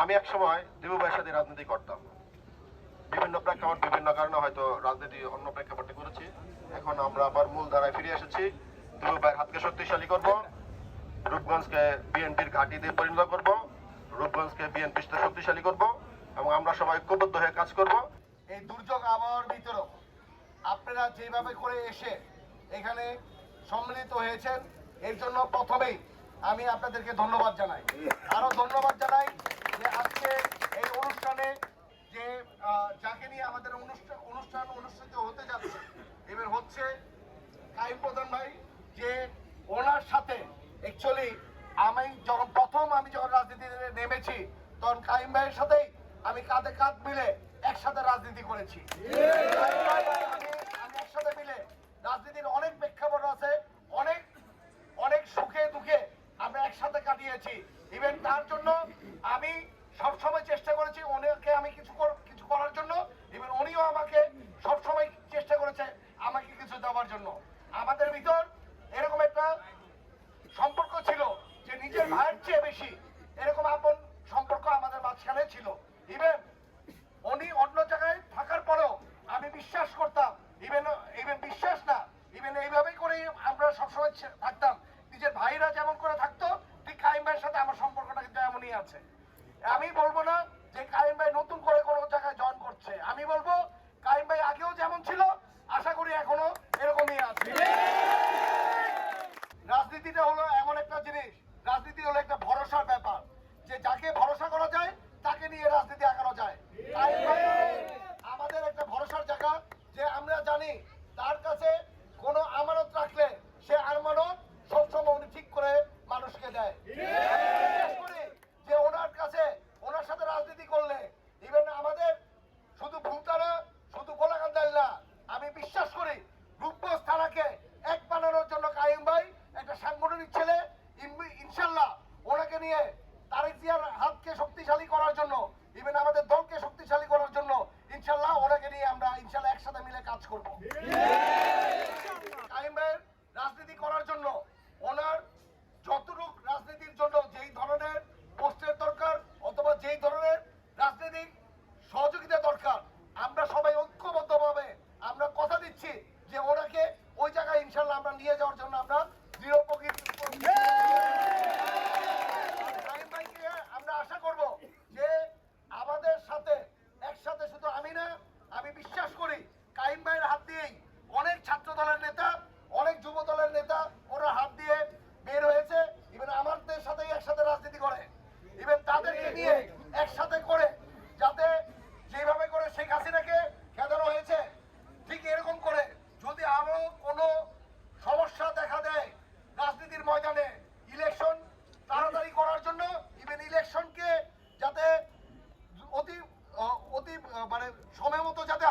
আমি এক সময় দিবু ভাইয়ের সাথে রাজনীতি করতাম। বিভিন্ন প্রেক্ষাপট, বিভিন্ন কারণে হয়তো রাজনীতি অন্য প্রেক্ষাপটে করেছি। এখন আমরা আবার মূল ধারায় ফিরে এসেছি। দিবু ভাইয়ের হাতকে শক্তিশালী করব। রূপগঞ্জকে বিএনপির ঘাঁটিতে পরিণত করব। রূপগঞ্জকে বিএনপি শক্তিশালী করব এবং আমরা সবাই ঐক্যবদ্ধ হয়ে কাজ করব। এই দুর্যোগ আবহাওয়ার ভিতরেও আপনারা যেভাবে করে এসে এখানে সম্মিলিত হয়েছেন, এর জন্য প্রথমেই আমি আপনাদেরকে ধন্যবাদ জানাই। আরও ধন্যবাদ জানাই যে আজকে এই অনুষ্ঠানে যে যাকে নিয়ে আমাদের অনুষ্ঠান অনুষ্ঠিত হতে যাচ্ছে, এবার হচ্ছে কাইম প্রধান ভাই, যে ওনার সাথে অ্যাকচুয়ালি আমি যখন প্রথম আমি যখন রাজনীতিতে নেমেছি, তখন কাইম ভাইয়ের সাথেই আমি কাঁধে কাঁধ মিলে একসাথে রাজনীতি করেছি। আমি একসাথে মিলে রাজনীতির অনেক প্রেক্ষাপট আছে, অনেক অনেক সুখে দুঃখে আমরা একসাথে কাটিয়েছি। ইভেন তার জন্য আমি সবসময় চেষ্টা করেছি ওনাকে আমি কিছু কর- কিছু করার জন্য ইভেন উনিও আমাকে সবসময় চেষ্টা করেছে আমাকে কিছু দেওয়ার জন্য আমাদের ভিতর এরকম একটা সম্পর্ক ছিল যে নিজের ভাইয়ের চেয়ে বেশি এরকম আপন সম্পর্ক আমাদের মাঝখানে ছিল। ইভেন উনি অন্য জায়গায় থাকার পরেও আমি বিশ্বাস করতাম। ইভেন ইভেন বিশ্বাস না। ইভেন এইভাবেই করে আমরা সবসময় থাকতাম। আমরা নিয়ে যাওয়ার জন্য আমরা সময় মতো যাতে